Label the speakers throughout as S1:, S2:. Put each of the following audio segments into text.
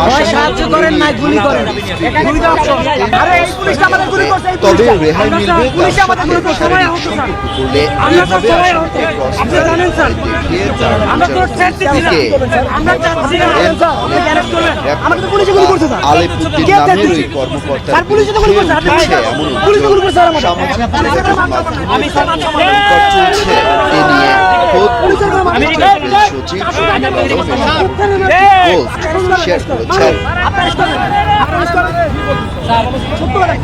S1: হয় সাহায্য করেন না গুলি করেন আরে এই পুলিশটা আমাদের গুলি করছে
S2: তবে রেহাই মিলবে
S1: পুলিশ আমাদের গুলি করছে সবাই আহত স্যার আমরা তো সবাই আহত। আপনি জানেন স্যার আমরা তো চাচ্ছি
S2: থেকে
S1: আমরা চাচ্ছি না স্যার আপনি করবেন আমাকে তো পুলিশে গুলি করছে স্যার
S2: আলেপুদ্দিন
S1: কে
S2: ওই কর্মকর্তা
S1: স্যার পুলিশে তো গুলি করছে আপনি পুলিশে গুলি করছে স্যার আমাদের
S2: সামাজিক যোগাযোগ মাধ্যমে
S1: আমি সমাজ
S2: সংকট এ নিয়ে খোদ সচিব পোস্ট শেয়ার করেছেন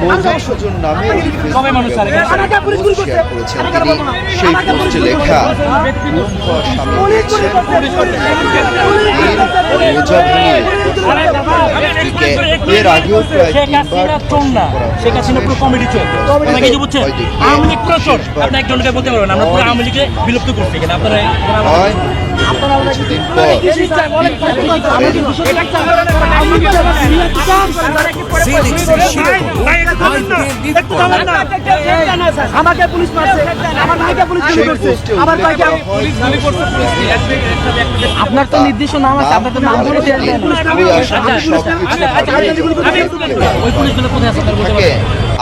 S2: মধুসূদন নামে পোস্ট শেয়ার করেছেন তিনি সেই পোস্টে লেখা এর আগেও প্রায় তিনবার
S3: শেখ হাসিনা পুরো কমেডি চোর আপনারা কিছু বুঝছেন আওয়ামী লীগ পুরো আপনি একজনকে বলতে পারবেন আমরা পুরো আওয়ামী লীগকে বিলুপ্ত করছি এখানে আপনারা
S2: হয় কিছুদিন পর
S1: আমাকে পুলিশ মারছে আমার ভাইকে পুলিশ গুলি করছে আমার
S2: উল্লেখ
S1: ভাইকে
S2: করা হয়
S1: আপনার তো নির্দিষ্ট নাম আছে আপনার তো নাম বলে দেন
S3: কোথায় আছে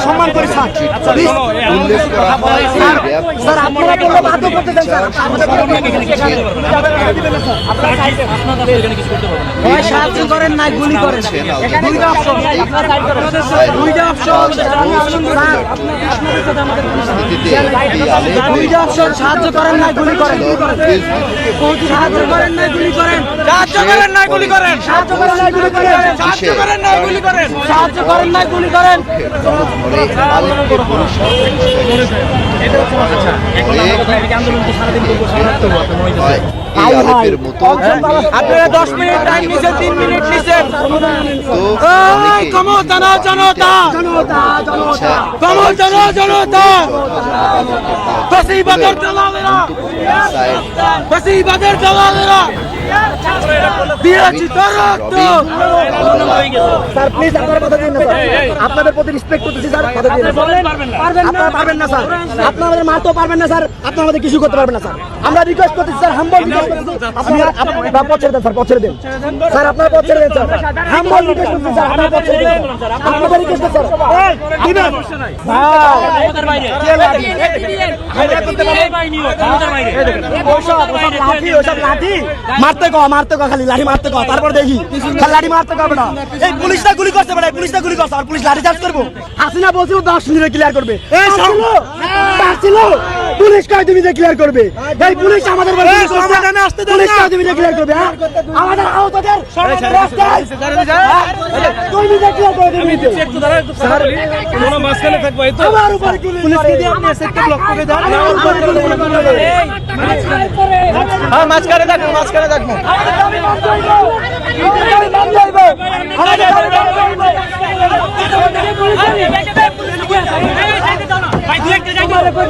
S1: সম্মান করি স্যার। স্যার। আপনারা বললে বাধ্য করতে দেন স্যার হয় সাহায্য করেন না গুলি করেন দুইটা অপশন দুইটা অপশন দুইটা অপশন সাহায্য করেন না গুলি করেন। সাহায্য করেন না গুলি করেন। সাহায্য করেন না গুলি করেন। সাহায্য করেন না গুলি করেন।
S2: সাহায্য করেন
S1: না গুলি করেন। সাহায্য করেন না গুলি করেন। আপনারা 10 মিনিট টাইম নিছেন 3 মিনিট নিছেন
S2: তো।
S1: এই ক্ষমতা না জনতা জনতা জনতা ফসিবাদের দালালেরা। ফসিবাদের দালালেরা। দিয়েছি তোর রক্ত। স্যার প্লিজ আপনার কথা দিন না স্যার। আপনাদের প্রতি রেসপেক্ট করতেছি স্যার। কথা দিন না পারবেন না। স্যার। আপনারা আমাদের মারতেও পারবেন না স্যার। আপনারা আমাদের কিছু করতে পারবেন না স্যার। আমরা রিকোয়েস্ট করতেছি স্যার হাম্বল রিকোয়েস্ট করতেছি। আপনারা আপনারা পথ ছেড়ে দেন স্যার পথ ছেড়ে দেন। স্যার আপনারা পথ ছেড়ে দেন স্যার। হাম্বল রিকোয়েস্ট করতেছি স্যার। আপনারা পথ ছেড়ে দেন। আপনাদের রিকোয়েস্ট স্যার। দিবেন। মারতে কো মারতে কো খালি লাঠি মারতে কো তারপর দেখি। খালি লাঠি মারতে কো না এই পুলিশটা গুলি করছে বেটা পুলিশটা গুলি করছে আর পুলিশ লাঠি চার্জ করব। হাসিনা বলছিল দশ মিনিটে ক্লিয়ার করবে। এই ছিল ছিল পুলিশ কয় তুমি যে ক্লিয়ার করবে এই পুলিশ আমাদের বলে সমাধানে আসতে পুলিশ কয় তুমি যে ক্লিয়ার করবে হ্যাঁ? আমাদের আহতদের হ্যাঁ? তুমি যে ক্লিয়ার করে দিবি। স্যার আমার উপরে গুলি পুলিশকে দিয়ে আপনি সেক্টর ব্লক করে দেন? আমার উপরে হ্যাঁ মাঝখানে থাকব মাঝখানে থাকব।
S3: ভাই ¡Vamos!